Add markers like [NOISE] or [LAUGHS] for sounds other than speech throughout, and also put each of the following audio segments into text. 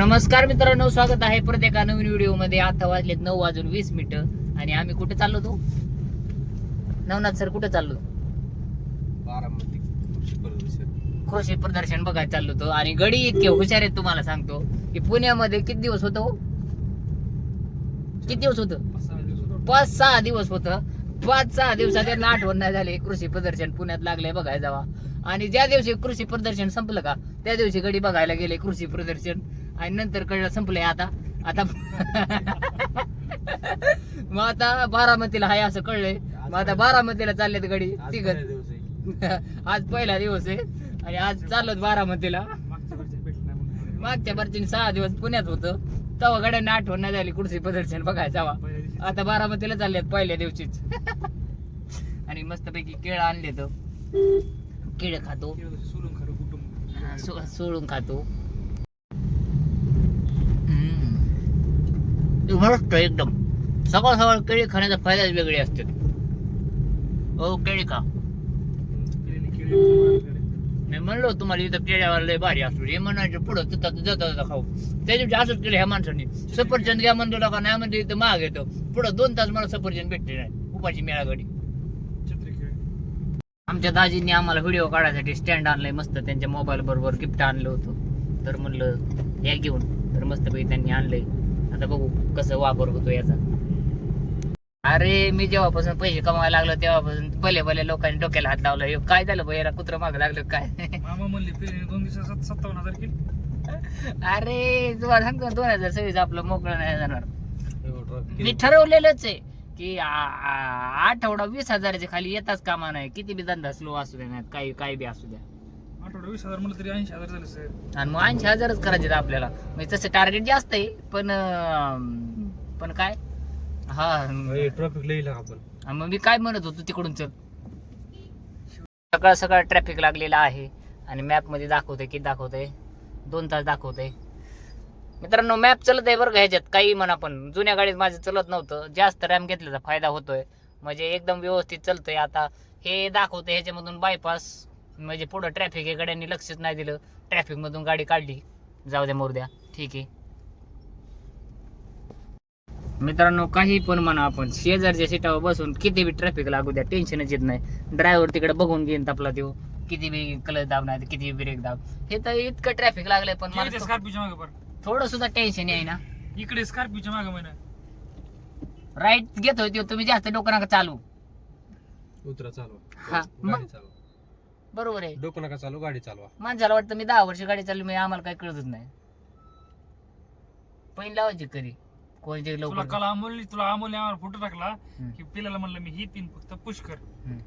नमस्कार मित्रांनो स्वागत आहे परत एका नवीन व्हिडिओमध्ये आता वाजलेत नऊ वाजून वीस मिनिटं. आणि आम्ही कुठे चाललो तो नवनाथ सर कुठे चाललो कृषी प्रदर्शन. बघायला चाललो होतो. आणि गडी इतके हुशार आहेत तुम्हाला सांगतो की पुण्यामध्ये किती दिवस होतो किती दिवस होतं? पाच सहा दिवस होतो. पाच सहा दिवस होतं. पाच सहा दिवसात त्यांना आठवण नाही झाली. कृषी प्रदर्शन पुण्यात लागले बघायला जावा. आणि ज्या दिवशी कृषी प्रदर्शन संपलं का त्या दिवशी गडी बघायला गेले कृषी प्रदर्शन. आणि नंतर कळलं संपलंय आता. आता [LAUGHS] मग आता बारामतीला हाय असं कळलंय. मग आता बारामतीला चाललेत गडी. आज तिघ. पहिला दिवस आहे. [LAUGHS] आज पहिला दिवस आहे. आणि आज चाललोत बारामतीला. मागच्या वरची सहा दिवस पुण्यात होतं. तेव्हा गड्यांना आठवण नाही झाली कृषी प्रदर्शन बघायला जावा. आता बारामतीला चाललेत पहिल्या दिवशीच. आणि मस्तपैकी केळ आणले तो केळ खातो सो- सोडून खातो. हम्म. मस्त एकदम. सकाळ सकाळ केळी खाण्याचा फायदाच वेगळे असते. हो केळी खा. मी म्हणलो तुम्हाला इथं केळ्यावर लय भारी असतो हे म्हणायचं पुढं जाता जाता जाता खाऊ. त्या दिवशी असंच केलं ह्या माणसांनी. सफरचंद घ्या म्हणतो का नाही म्हणजे इथं महाग येतो. पुढं दोन तास मला सफरचंद भेटले नाही. उपाशी मेळागडी आमच्या दाजींनी आम्हाला व्हिडिओ काढायसाठी स्टँड आणलंय मस्त. त्यांच्या मोबाईल बरोबर गिफ्ट आणलं होतं. तर म्हणलं या घेऊन. तर मस्तपैकी त्यांनी आणलंय. आता बघू कसं वापर होतो याचा. अरे मी जेव्हापासून पैसे कमावायला लागलो तेव्हापासून पहिले पहिले लोकांनी डोक्याला हात लावला. "हे काय झालं बहिरा कुत्र माग लागलं काय? मामा म्हणले पेरणी दोन दिवसात सत्तावन्न हजार केली. अरे तुम्हाला सांगतो दोन हजार सव्वीस आपलं मोकळं नाही जाणार. मी. ठरवलेलंच आहे की आठवडा वीस हजाराच्या खाली येताच कामा नाही. किती बी धंदा स्लो असू द्या नाही काही काही बी असू द्या. आठवडा वीस हजार म्हणलं तरी ऐंशी हजार झाले सर. आणि मग ऐंशी हजारच करायचे आहेत आपल्याला. म्हणजे तसं टार्गेट जास्त आहे पण अं, पण काय? हा लई लाग आपण आणि मग मी काय म्हणत होतो तिकडून चल. सकाळ सकाळ ट्रॅफिक लागलेला आहे आणि मॅपमध्ये दाखवतंय किती दाखवतंय? दोन तास दाखवतंय. मित्रांनो मॅप चलत आहे बरं का ह्याच्यात काही म्हणा पण. जुन्या गाडीत माझं चलत नव्हतं. जास्त रॅम घेतल्याचा फायदा होतोय. म्हणजे एकदम व्यवस्थित चलतंय. आता हे दाखवतंय ह्याच्यामधून बायपास म्हणजे पुढं ट्रॅफिक आहे गाड्यांनी लक्षच नाही दिलं. ट्रॅफिक मधून गाडी काढली. जाऊ द्या मोर द्या. ठीक आहे. मित्रांनो काही पण म्हणा आपण. शेजारच्या सीटावर बसून किती बी ट्रॅफिक लागू द्या टेन्शनच येत नाही. ड्रायव्हर तिकडे बघून घेईन आपला तो किती बी क्लच दाब नाही किती बी ब्रेक दाब. हे तर इतकं ट्रॅफिक लागलंय पण मला थो- स्कॉर्पिओच्या मागे थोडं सुद्धा टेन्शन आहे ना. इकडे स्कॉर्पिओच्या मागे महिना राईट घेतोय तो तुम्ही जास्त डोकं नका चालू उतरा चालवा. हा, मग? गाडी चालवा. बरोबर आहे. डोकं नका चालू गाडी चालवा. माणसाला वाटतं मी दहा वर्ष गाडी चालली मी आम्हाला काही कळतच नाही. पहिली लावायची कधी? कोणते तुला लवकर? काल अमोलनी तुला अमोलने आम्हाला फोटो टाकला हम्म. की पिल्याला म्हणलं मी ही पिन फक्त पुश कर. हम्म.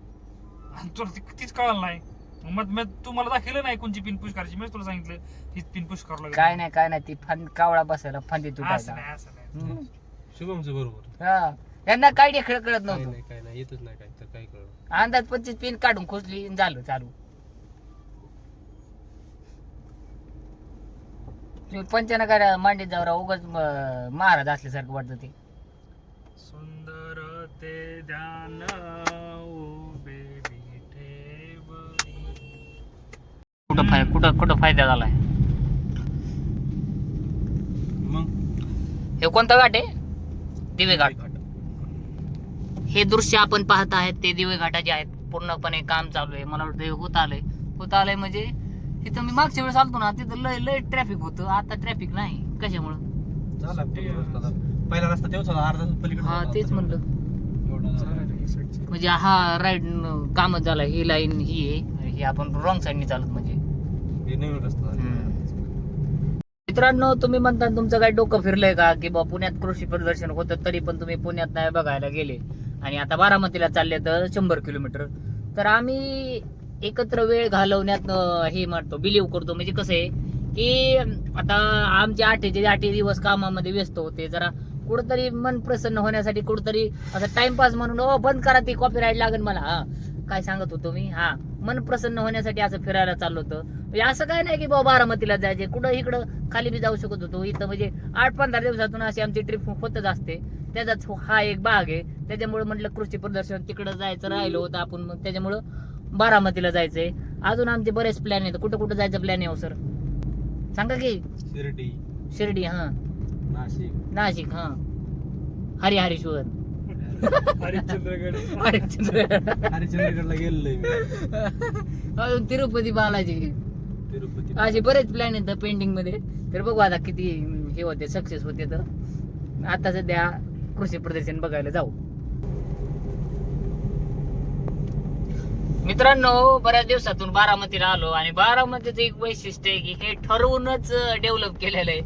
आणि तुला ती- तीच कळालं नाही. मग मग तू मला दाखवलं नाही कोणची पिन पुश करायची. मी तुला सांगितलं हीच पिन पुश करावं लागेल. काय नाही काय नाही ती फांद कावळा बसायला फांदी असं तुटायला नाही असं नाही. हम्म. शुभमचं बरोबर. हा. यांना काय खेळ कळत काय नव्हतं. नाही काय नाही. येतच नाही काय तर काय कळलं अंदाज पंचवीस पिन काढून खोचली आणि झालं चालू. तुम्ही पंचानं काय मांडीत जाऊ राव उगाच म- महाराज असल्यासारखं वाटतं ते. सुंदर ते ध्यान उभे. कुठं फाय कुठं कुठं फायदा झालाय? मग? हे कोणता घाट आहे? दिवे घाट. हे दृश्य आपण पाहत आहेत ते दिवे घाटाचे आहेत. पूर्णपणे काम चालू आहे. मला वाटतं हे होत आलंय. होत आलंय म्हणजे इथं मी मागच्या वेळेस आलतो ना तिथं लय लय ट्रॅफिक होतं. आता ट्रॅफिक नाही. कशामुळं. पहिला रस्ता होता अर्धा पलीकडे हा. तेच म्हणलं. ही. म्हणजे हा राईड कामच झाला ही लाईन ही आहे. ही आपण रॉंग साईडनी चालत म्हणजे. हे नवीन रस्ता झाला. मित्रांनो तुम्ही म्हणता तुमचं काही डोकं फिरलंय का? की बा पुण्यात कृषी प्रदर्शन होतं तरी पण तुम्ही पुण्यात नाही बघायला गेले. आणि आता बारामतीला चालले तर शंभर किलोमीटर. तर आम्ही एकत्र वेळ घालवण्यात हे म्हणतो बिलीव्ह करतो. म्हणजे कसं आहे की आता आमचे आठचे आठे दिवस कामामध्ये व्यस्त होते जरा कुठंतरी मन प्रसन्न होण्यासाठी कुठंतरी असं टाइमपास म्हणून ओ बंद करा ती कॉपीराईट लागेल मला. हा काय सांगत होतो मी? हा. मन प्रसन्न होण्यासाठी असं फिरायला चाललो होतं. म्हणजे असं काय नाही की बाबा बारामतीला जायचे कुठं इकडं खाली बी जाऊ शकत होतो. इथं म्हणजे आठ पंधरा दिवसातून अशी आमची ट्रिप होतच असते. त्याचाच हा एक भाग आहे. त्याच्यामुळे म्हटलं कृषी प्रदर्शन तिकडं जायचं राहिलं होतं आपण. मग त्याच्यामुळं बारामतीला जायचंय. अजून आमचे बरेच प्लॅन आहेत. कुठं कुठं जायचं प्लॅन आहे हो सर सांगा की. शिर्डी. शिर्डी हा. नाशिक. नाशिक हा. हरी हरिश्चंद्रगड. हरिश्चंद्रगडला गेलेलो अजून तिरुपती बालाजी. तिरुपती असे बरेच प्लॅन आहेत पेंडिंगमध्ये. तर बघू आता किती हे होते सक्सेस होते तर. आता सध्या कृषी प्रदर्शन बघायला जाऊ. मित्रांनो बऱ्याच दिवसातून बारामतीला आलो आणि बारामतीचं एक वैशिष्ट्य आहे की हे ठरवूनच डेव्हलप केलेलं आहे.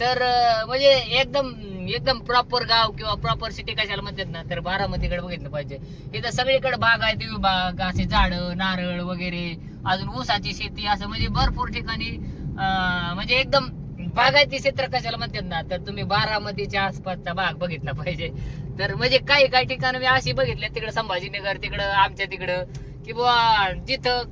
तर म्हणजे एकदम एकदम प्रॉपर गाव किंवा प्रॉपर सिटी कशाला म्हणतात ना तर बारामतीकडे बघितलं पाहिजे. इथं सगळीकडे बाग आहेत विभाग असे झाडं नारळ वगैरे अजून ऊसाची शेती असं म्हणजे भरपूर ठिकाणी म्हणजे एकदम बागायती क्षेत्र कशाला म्हणतात ना तर तुम्ही बारामतीच्या आसपासचा भाग बघितला पाहिजे. तर म्हणजे काही काही ठिकाणं मी अशी बघितले तिकडं संभाजीनगर तिकडं आमच्या तिकडं की बुवा जिथं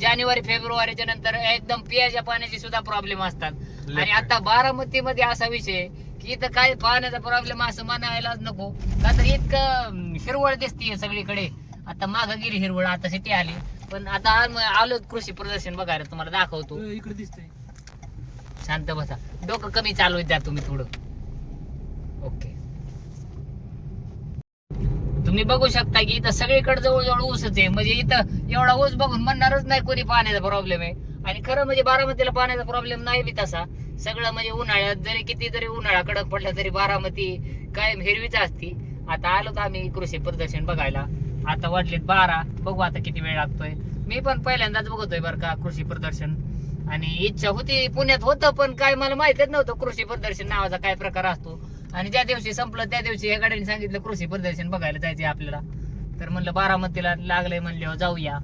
जानेवारी फेब्रुवारीच्या नंतर एकदम पियाच्या पाण्याची सुद्धा प्रॉब्लेम असतात. आणि आता बारामती मध्ये असा विषय आहे की इथं काय पाण्याचा प्रॉब्लेम असं म्हणायलाच नको. का तर इतकं हिरवळ दिसतीये सगळीकडे. आता मागं गेली हिरवळ आता सिटी आली. पण आता आम- आलो कृषी प्रदर्शन बघायला तुम्हाला दाखवतो. इकडे दिसतंय. शांत बसा. डोकं कमी चालवत द्या तुम्ही थोडं. ओके. तुम्ही बघू शकता की इथं सगळीकडे जवळजवळ ऊसच आहे. म्हणजे इथं एवढा ऊस बघून म्हणणारच नाही कोणी पाण्याचा प्रॉब्लेम आहे. आणि खरं म्हणजे बारामतीला पाण्याचा प्रॉब्लेम नाही बी तसा. सगळं म्हणजे उन्हाळ्यात जरी किती जरी उन्हाळा कडक पडला तरी बारामती कायम हिरवीच असती. आता आलो तर आम्ही कृषी प्रदर्शन बघायला. आता वाटलेत बारा. बघू आता किती वेळ लागतोय. मी पण पहिल्यांदाच बघतोय बरं का कृषी प्रदर्शन. आणि इच्छा होती पुण्यात होतं पण काय मला माहितीच नव्हतं कृषी प्रदर्शन नावाचा काय प्रकार असतो. आणि ज्या दिवशी संपलं त्या दिवशी या गाड्याने सांगितलं कृषी प्रदर्शन बघायला जायचे आपल्याला. तर म्हणलं बारामतीला लागलंय म्हणल्यावर जाऊया.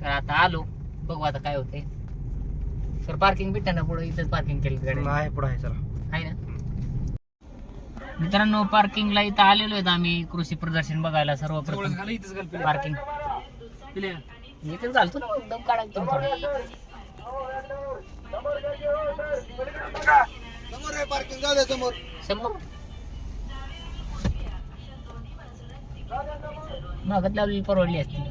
तर आता आलो. बघू आता काय होतंय. तर पार्किंग भेटतं ना पुढे इथंच पार्किंग केली गाडी. आहे पुढे आहे चला. आहे ना? मित्रांनो पार्किंगला इथं आलेलो आहेत आम्ही कृषी प्रदर्शन बघायला जवळच सर्वप्रथम घाला इथंच घाल पिल्या. पार्किंग पिल्या. इथं चालतो ना दम काढायचं थोडं. समोर आहे पार्किंग जाऊ दे समोर. समोर. मागत लावलेली परवडली असती.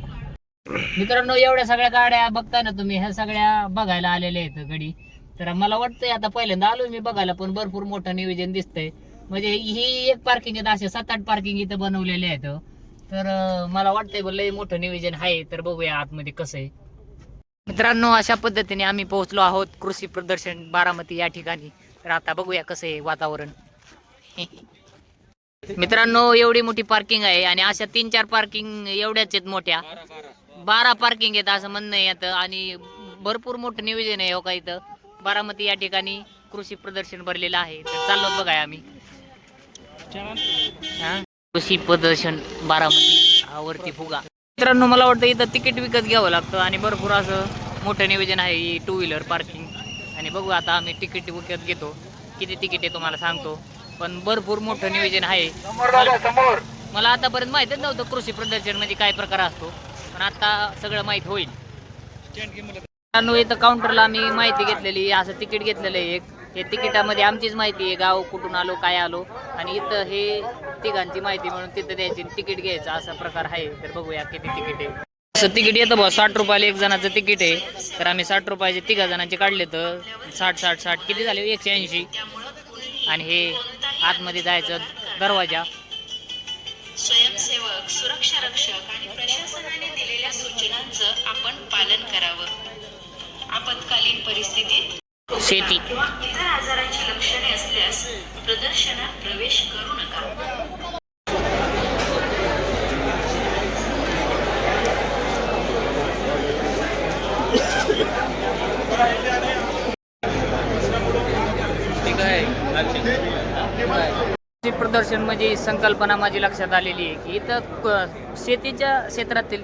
मित्रांनो एवढ्या सगळ्या गाड्या बघताय ना तुम्ही ह्या सगळ्या बघायला आलेल्या आहेत गडी तर मला वाटतंय आता पहिल्यांदा आलो मी बघायला पण भरपूर मोठं नियोजन दिसतंय. म्हणजे ही एक पार्किंग आहेत असे सात आठ पार्किंग इथं बनवलेले आहेत. तर मला वाटतंय लय मोठं नियोजन आहे तर बघूया आतमध्ये कसं आहे. मित्रांनो अशा पद्धतीने आम्ही पोहोचलो आहोत कृषी प्रदर्शन बारामती या ठिकाणी. तर आता बघूया कसं आहे वातावरण. [LAUGHS] मित्रांनो एवढी मोठी पार्किंग आहे आणि अशा तीन चार पार्किंग एवढ्याच आहेत मोठ्या. बारा पार्किंग आहेत असं म्हणणं आहे आता. आणि भरपूर मोठं नियोजन आहे हो का इथं. बारामती या ठिकाणी कृषी प्रदर्शन भरलेलं आहे. तर चाललो बघाय आम्ही. हा? कृषी प्रदर्शन बारामती हा वरती फुगा. मित्रांनो मला वाटतं इथं तिकीट विकत घ्यावं लागतं आणि भरपूर असं मोठं नियोजन आहे टू व्हीलर पार्किंग आणि बघू आता आम्ही तिकीट विकत घेतो. किती तिकीट आहे तुम्हाला सांगतो. पण भरपूर मोठं नियोजन आहे. मला- मला आतापर्यंत माहितच नव्हतं कृषी प्रदर्शन म्हणजे काय प्रकार असतो. पण आता सगळं माहीत होईल. मित्रांनो इथं काउंटरला आम्ही माहिती घेतलेली असं तिकीट घेतलेलं आहे एक. हे तिकिटामध्ये आमचीच माहिती आहे गाव कुठून आलो काय आलो. आणि इथं हे तिघांची माहिती म्हणून तिथं द्यायची तिकीट घ्यायचं असा प्रकार आहे. तर बघूया किती तिकीट आहे. असं तिकीट येतं बा साठ रुपयाला एक जणाचं तिकीट आहे. तर आम्ही साठ रुपयाचे तिघा जणांचे काढले तर साठ साठ साठ किती झाले? एकशे ऐंशी. आणि हे आतमध्ये जायचं दरवाजा. स्वयंसेवक सुरक्षा रक्षक आणि सूचनांचं आपण पालन करावं. आपत्कालीन परिस्थितीत शेती. किंवा इतर आजाराची लक्षणे असल्यास प्रदर्शनात प्रवेश करू नका. प्रदर्शन म्हणजे संकल्पना माझी लक्षात आलेली आहे की इथं शेतीच्या क्षेत्रातील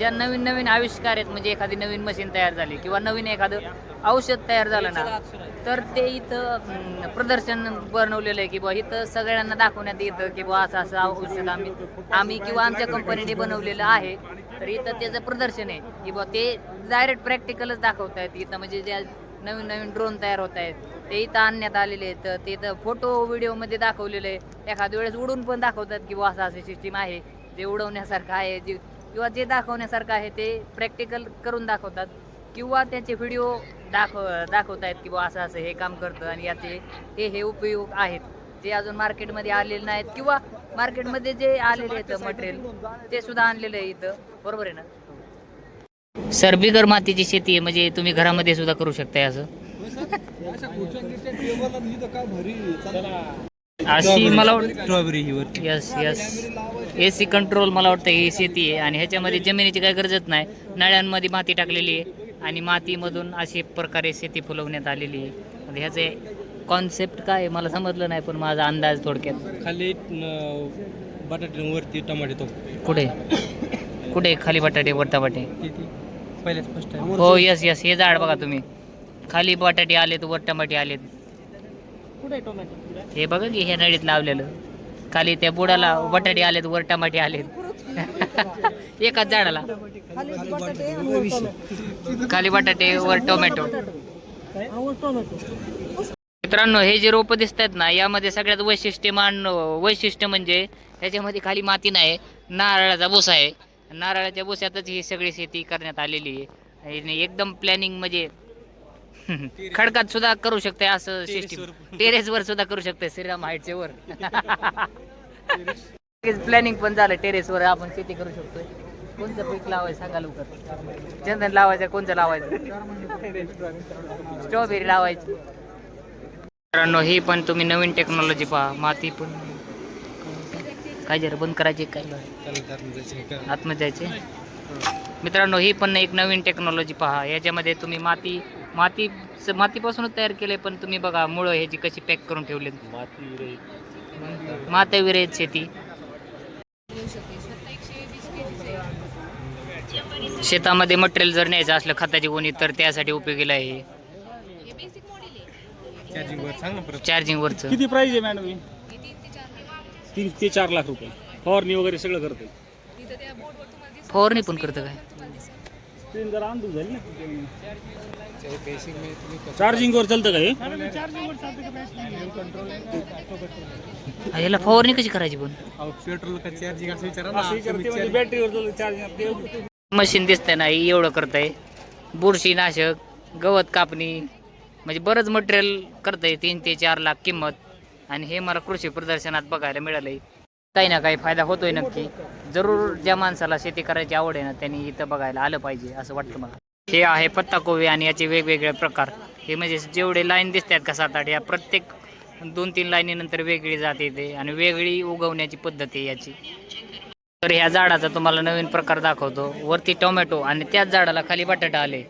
ज्या नवीन नवीन आविष्कार आहेत म्हणजे एखादी नवीन मशीन तयार झाली किंवा नवीन एखादं औषध तयार झालं ना तर ते इथं प्रदर्शन बनवलेलं आहे की बुवा इथं सगळ्यांना दाखवण्यात येतं की बुवा असं असं औषध आम्ही आम्ही किंवा आमच्या कंपनीने बनवलेलं आहे. तर इथं त्याचं प्रदर्शन आहे की बुवा ते डायरेक्ट प्रॅक्टिकलच दाखवत आहेत. इथं म्हणजे ज्या नवीन नवीन ड्रोन तयार होत आहेत ते इथं आणण्यात आलेले आहेत. तर ते इथं फोटो व्हिडिओमध्ये दाखवलेलं आहे. एखाद्या वेळेस उडून पण दाखवतात की बुवा असं असं सिस्टीम आहे जे उडवण्यासारखं आहे जे किंवा जे दाखवण्यासारखं आहे ते प्रॅक्टिकल करून दाखवतात किंवा त्याचे व्हिडिओ दाखव दाखवतायत की बुवा असं असं हे काम करतं आणि याचे हे हे उपयोग आहेत. जे अजून मार्केटमध्ये आलेले नाहीत किंवा मार्केटमध्ये जे आलेले आहेत मटेरियल ते सुद्धा आणलेलं आहे इथं. बरोबर आहे ना? सर बिगर मातीची शेती आहे म्हणजे तुम्ही घरामध्ये सुद्धा करू शकताय असं. [LAUGHS] अशी मला स्ट्रॉबेरी ही वरती. Yes yes A C control मला वाटतं ही शेती आहे आणि ह्याच्यामध्ये जमिनीची काही गरजच नाही. नळ्यांमध्ये माती टाकलेली आहे आणि मातीमधून अशी प्रकारे शेती फुलवण्यात आलेली आहे. म्हणजे ह्याचे कॉन्सेप्ट काय आहे? मला समजलं नाही पण माझा अंदाज थोडक्यात. खाली बटाटे वरती टमाटे तो. कुठे? कुठे खाली बटाटे वर टमाटे? किती पहिल्याच फर्स्ट हो यस यस हे झाड बघा तुम्ही. खाली बटाटे आलेत वर टमाटे आलेत. हे बघा की हे नळीत लावलेलं. खाली त्या बुडाला बटाटे आलेत वर टमाटे आलेत. [LAUGHS] एकाच झाडाला. खाली बटाटे वर टोमॅटो. मित्रांनो हे जे रोपं दिसत आहेत ना यामध्ये सगळ्यात वैशिष्ट्यमान वैशिष्ट्य म्हणजे ह्याच्यामध्ये खाली माती नाही नारळाचा भुसा आहे. नारळाच्या भुस्यातच ही सगळी शेती करण्यात आलेली आहे. आणि एकदम प्लॅनिंग म्हणजे [LAUGHS] खडकात सुद्धा करू शकते असं सिस्टीम टेरेस वर सुद्धा करू शकते श्रीराम हाईटच्या वर. प्लॅनिंग पण झालं टेरेस वर आपण शेती करू शकतोय. कोणतं पीक लावायचं सांगा लवकर. चंदन लावायचं कोणतं लावायचं? स्ट्रॉबेरी लावायची. मित्रांनो ही पण तुम्ही नवीन टेक्नॉलॉजी पहा. माती पण. काय जरा बंद करायची काय? आतमध्ये जायचे मित्रांनो ही पण एक नवीन टेक्नॉलॉजी पहा. याच्यामध्ये तुम्ही माती माती मातीपासूनच तयार केले पण तुम्ही बघा मुळं ह्याची कशी पॅक करून ठेवले माती विरहित. शेती. शेतामध्ये मटेरियल जर न्यायचं असलं खताची गोणी तर त्यासाठी उपयोगीला आहे. हे. चार्जिंग वर सांग ना परत. चार्जिंग वरच. किती प्राइस आहे मॅडम तीन ते चार लाख रुपये. फवारणी वगैरे सगळं करते फवारणी पण करतं काय? स्क्रीन जरा अंदूक झाली ना. चार्जिंग वर चालतं का हे? याला फवारणी कशी करायची पण? पेट्रोल का चार्जिंग असं विचारा असं करते म्हणजे बॅटरीवर चालतं चार्जिंग मशीन दिसतंय ना ही एवढं करतंय. बुरशीनाशक गवत कापणी म्हणजे बरंच मटेरियल करतंय तीन ते चार लाख किंमत. आणि हे मला कृषी प्रदर्शनात बघायला मिळालंय. काही ना काही फायदा होतोय नक्की. जरूर ज्या माणसाला शेती करायची आवड आहे ना त्यांनी इथं बघायला आलं पाहिजे असं वाटतं मला. हे आहे पत्ताकोबी आणि याचे वेगवेगळे प्रकार. हे म्हणजे जेवढे लाईन दिसतात का सात आठ या प्रत्येक दोन तीन लाईनीनंतर वेगळी जाते ते आणि वेगळी उगवण्याची पद्धत आहे याची. तर ह्या झाडाचा तुम्हाला नवीन प्रकार दाखवतो. वरती टोमॅटो आणि त्याच झाडाला खाली बटाटा आले.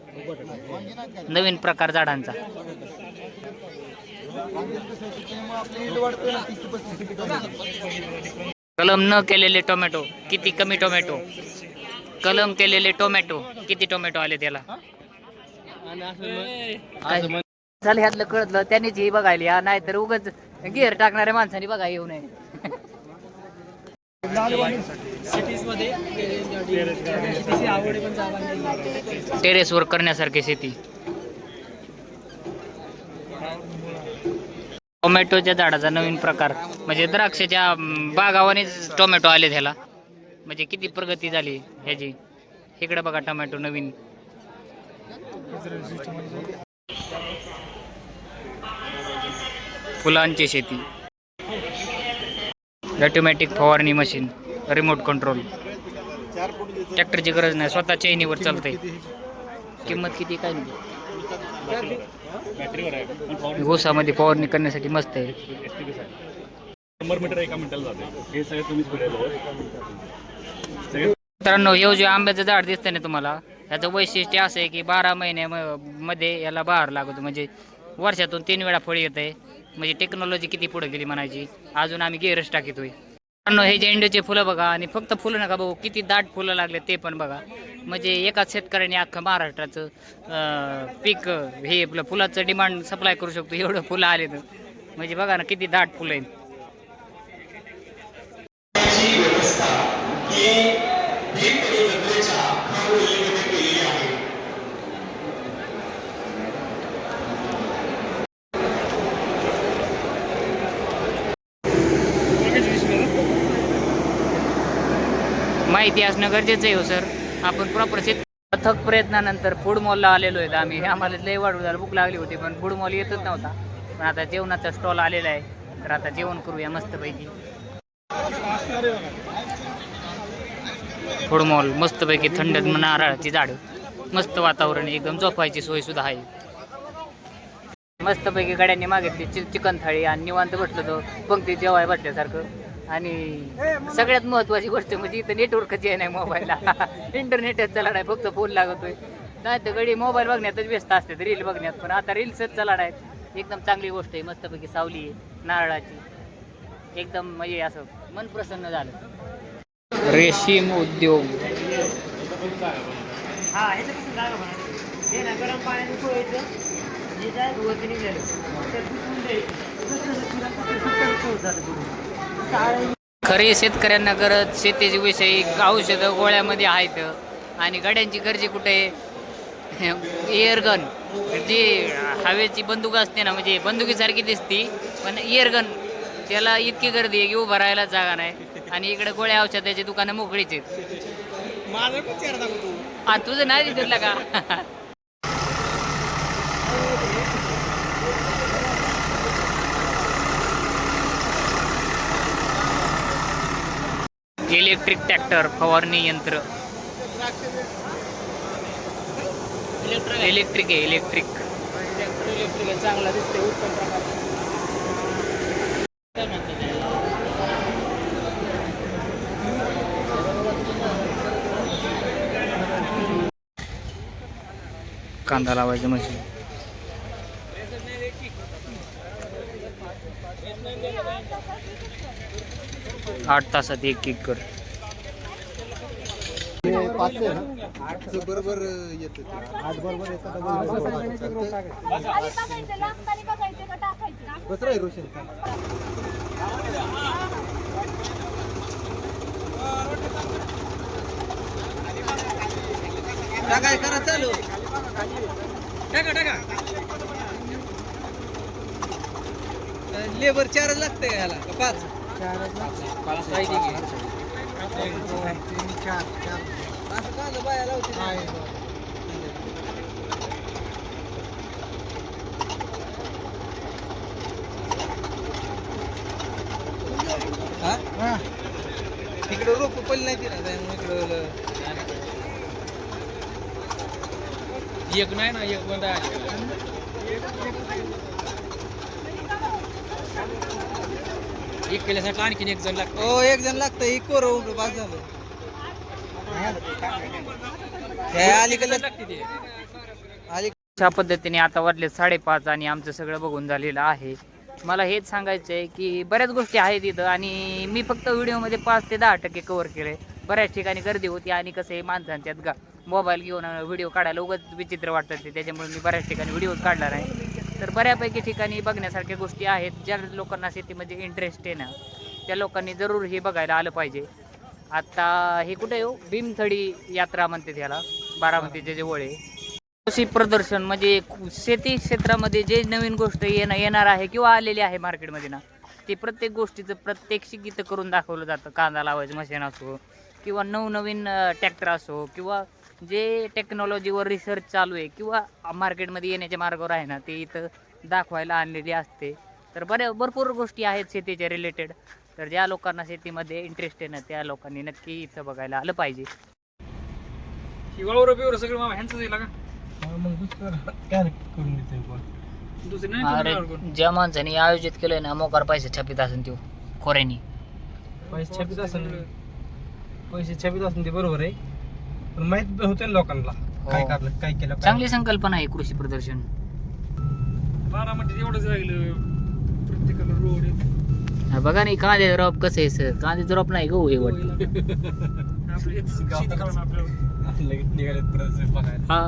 नवीन प्रकार झाडांचा. कलम न केलेले टोमॅटो किती कमी टोमॅटो? कलम केलेले टोमॅटो किती टोमॅटो आले त्याला? झालं ह्यातलं कळतलं त्यांनीच हे बघायला या नाहीतर उगाच गिअर टाकणाऱ्या माणसाने बघा येऊ नये. टेरेसवर करण्यासारखी शेती. टोमॅटोच्या झाडाचा नवीन प्रकार. म्हणजे द्राक्षाच्या अं, बागावानेच टोमॅटो आले त्याला म्हणजे किती प्रगती झाली ह्याची. इकडे बघा टोमॅटो नवीन. फुलांची शेती. ऑटोमॅटिक फवारणी मशीन रिमोट कंट्रोल ट्रॅक्टरची गरज नाही. स्वतः चैनीवर चालतंय. किंमत किती काय नाही. ऊसामध्ये फवारणी करण्यासाठी मस्त आहे. शंभर मीटर एका मिनिटाला जाते. हे सगळं तुम्हीच फिरायला मित्रांनो हे जे आंब्याचं झाड दिसतंय ना तुम्हाला याचं वैशिष्ट्य असं आहे की बारा महिन्या म- मध्ये याला बहार लागतो. म्हणजे वर्षातून तीन वेळा फळ येत आहे म्हणजे टेक्नॉलॉजी किती पुढे गेली म्हणायची. अजून आम्ही गेरच टाकितोय. हे झेंडूचे फुलं बघा आणि फक्त फुलं नका बघू किती दाट फुलं लागले ते पण बघा. म्हणजे एकाच शेतकऱ्याने अख्खं महाराष्ट्राचं पीक हे आपलं फुलाचं डिमांड सप्लाय करू शकतो एवढं फुलं आले तर. म्हणजे बघा ना किती दाट फुलं आहेत. माहिती असणं गरजेचं आहे हो सर. आपण प्रॉपर शेत अथक प्रयत्नानंतर फूड मॉलला आलेलो आहेत आम्ही. आम्हाला लय वाढू झालं. भूक लागली होती पण फूड मॉल येतच नव्हता. पण आता जेवणाचा स्टॉल आलेला आहे. तर आता जेवण करूया मस्तपैकी. फूड मॉल मस्तपैकी थंड नारळाची झाडं. मस्त वातावरण एकदम झोपायची सोय सुद्धा आहे. मस्तपैकी गाड्यांनी मागितली चि चिकन थाळी. आणि निवांत बसलो तो पंक्ती जेवाय बसल्यासारखं. आणि सगळ्यात महत्वाची गोष्ट म्हणजे इथं नेटवर्कच आहे नाही मोबाईलला इंटरनेटच चला नाही फक्त फोन लागतोय. नाही तर गडी मोबाईल बघण्यातच व्यस्त असते रील बघण्यात. पण आता रील्सच चला आहेत एकदम चांगली गोष्ट आहे मस्तपैकी सावली आहे नारळाची. एकदम म्हणजे असं मन प्रसन्न झालं. रेशीम उद्योग. हा हे गरम पाण्याने खरे शेतकऱ्यांना गरज शेतीची विषयी औषधं गोळ्यामध्ये आहेत. आणि गाड्यांची गरजे कुठे? एअरगन जी हवेची बंदूक असते ना म्हणजे बंदुकीसारखी दिसती पण एअरगन त्याला इतकी गर्दी आहे की उभं राहायला जागा नाही. आणि इकडे गोळ्या औषधाची दुकानं मोकळीच आहेत. माझं तुझं नाही दिसलं का? इलेक्ट्रिक ट्रॅक्टर फवारणी यंत्र. इलेक्ट्रिक. आहे इलेक्ट्रिक. चांगला दिसतंय उत्तम कांदा लावायचं मशीन. आठ तासात एक एक कर. बरोबर आठ बरोबर खाली टाकाय करा चालू टाका टाका लेबर चार ह्याला चार चार असं का बाया लावते हा तिकडं रोप पडली नाही तिला त्यामुळे इकडं एक नाही ना एक बंद एक केल्यासाठी आणखीन एक जण लागतं. हो एक जण लागतं. एक कोर पास झालं. हे अलीकडे अशा पद्धतीने आता वाजले साडेपाच आणि आमचं सगळं बघून झालेलं आहे. मला हेच सांगायचं आहे की बऱ्याच गोष्टी आहेत इथं आणि मी फक्त व्हिडिओमध्ये पाच ते दहा टक्के कव्हर केले बऱ्याच ठिकाणी गर्दी होती आणि कसं आहे माणसांच्यात गा मोबाईल घेऊन व्हिडिओ काढायला उगाच विचित्र वाटतात ते. त्याच्यामुळे मी बऱ्याच ठिकाणी व्हिडिओ काढला नाही. तर बऱ्यापैकी ठिकाणी बघण्यासारख्या गोष्टी आहेत ज्या लोकांना शेतीमध्ये इंटरेस्ट आहे ना त्या लोकांनी जरूर हे बघायला आलं पाहिजे. आता हे कुठे येऊ हो? भीमथडी यात्रा म्हणते त्याला बारामतीचे जवळ आहे कृषी प्रदर्शन म्हणजे शेती क्षेत्रामध्ये जे नवीन गोष्ट येणं येणार आहे किंवा आलेली आहे मार्केटमध्ये ना ते प्रत्येक गोष्टीचं प्रत्यक्षिक इथं करून दाखवलं जातं. कांदा लावायचं मशीन असो किंवा नवनवीन ट्रॅक्टर असो किंवा जे टेक्नॉलॉजीवर रिसर्च चालू आहे किंवा मार्केटमध्ये येण्याच्या मार्गावर आहे ना ते इथं दाखवायला आणलेली असते. तर बऱ्या भरपूर गोष्टी आहेत शेतीच्या रिलेटेड तर ज्या लोकांना शेतीमध्ये इंटरेस्ट आहे ना त्या लोकांनी नक्की इथं बघायला आलं पाहिजे. बिवर सगळं मामा ह्यांचंच येईल का मग दुसरं काय करून देते कोण दुसरे नाही अरे करणार कोण. ज्या माणसाने आयोजित केलंय ना मोकार पैसे छापित असेल तो खोऱ्यानी. पैसे छापित असेल पैसे छापित असेल ते बरोबर आहे. पण माहीत होते ना लोकांना. काय हो. करलं काय केलं काय चांगली संकल्पना आहे कृषी प्रदर्शन. बारामतीत एवढंच राहिलं प्रत्येकाला रोड हा बघा नाही कांदे रॉप कसं आहे सर कांदे रॉप नाही गहू हे वाटतं. [LAUGHS] आपल्याला लगेच बघायला. हा.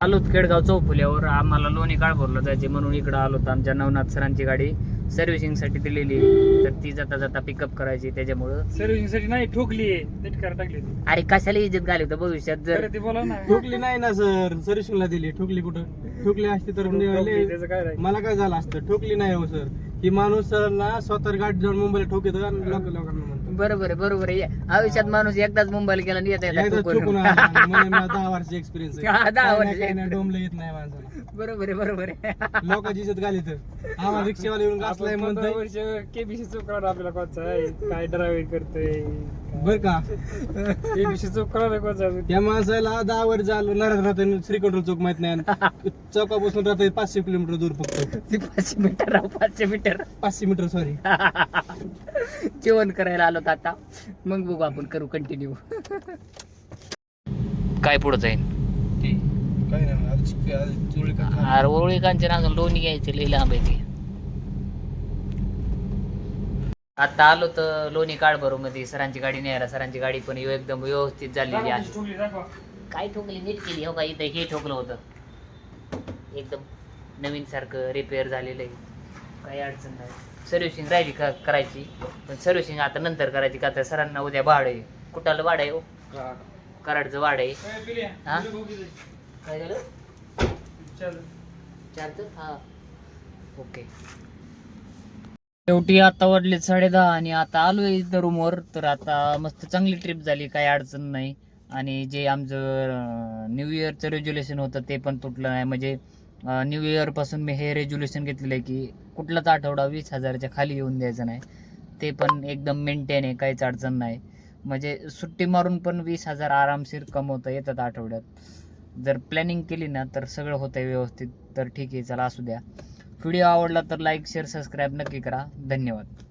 आलोत केडगाव चौफुल्यावर. आम्हाला लोणी काळ भरलं जायचे म्हणून इकडं आलो तर आमच्या नवनाथ सरांची गाडी. सर्व्हिसिंगसाठी दिलेली आहे. तर ती जाता जाता पिकअप करायची त्याच्यामुळं. सर्व्हिसिंगसाठी नाही ठोकली आहे. नीट करा टाकली ती. अरे कशाला इज्जत घाली तर भविष्यात जर. ते बोला ना. ठोकली नाही ना सर. सर्व्हिसिंगला दिली ठोकली कुठं? ठोकली असती तर ठोकली, लय- त्याचं काय राहिलं? मला काय झालं असतं? ठोकली नाही हो सर. ही माणूस सर ना स्वतः गाडी जाऊन मुंबईला ठोकत आणि लोक लोकांना बरोबर आहे बरोबर आहे. आयुष्यात माणूस एकदाच मुंबईला गेला आणि येता एकदा चुकून. आला. दहा वर्षाची एक्सपिरियन्स [LAUGHS] हा, दहा नाही डोमलं येत नाही माणसाला. बरोबर आहे बरोबर आहे. लोकांची इज्जत घाली तर. आम्हाला रिक्षावाला येऊन गासलाय म्हणतोय. केबीसी चौकाला आपल्याला कोणचा आहे? काय ड्रायव्हिंग करतोय? बर का? [LAUGHS] कोणचा या माणसाला दहा वर झालं नरात राहतोय श्री कंट्रोल चौक माहीत नाही. [LAUGHS] चौकापासून राहतोय पाचशे किलोमीटर दूर फक्त. ती पाचशे मीटर राव, पाचशे मीटर. पाचशे मीटर सॉरी [LAUGHS] जेवण करायला आलो आता. मग बघू आपण करू कंटिन्यू काय पुढं जाईल काय नाही अरे ओळी कांचन अजून लोणी घ्यायचे लई लांब आहे ते. आता आलो तर लोणी काळभरू मध्ये. सरांची गाडी न्यायला सरांची गाडी पण एकदम व्यवस्थित झालेली आहे. काय ठोकली? नीट केली. हो का? इथं हे ठोकलं होतं. एकदम नवीन सारखं रिपेअर झालेलं आहे. काही अडचण नाही. सर्व्हिसिंग राहिली का? करायची. पण सर्व्हिसिंग आता नंतर करायची का? तर सरांना उद्या भाड आहे. कुठालं भाड आहे हो? कराडचं भाड आहे. हा? काय झालं? चालतं हा. ओके. शेवटी आता वाजले साडेदहा आणि आता आलोय इथं रूमवर तर आता मस्त चांगली ट्रिप झाली काही अडचण नाही. आणि जे आमचं न्यू इयरचं रेज्युलेशन होतं ते पण तुटलं नाही. म्हणजे न्यू इयरपासून मी हे रेज्युलेशन घेतलेलं आहे की कुठलाच आठवडा वीस हजाराच्या खाली येऊन द्यायचं नाही. ते पण एकदम मेंटेन आहे काहीच अडचण नाही. म्हणजे सुट्टी मारून पण वीस हजार आरामशीर कमवता येतात आठवड्यात. जर प्लॅनिंग केली ना तर सगळं होतं व्यवस्थित. तर ठीक आहे चला असू द्या. व्हिडिओ आवडला तर लाईक शेअर सबस्क्राईब नक्की करा. धन्यवाद.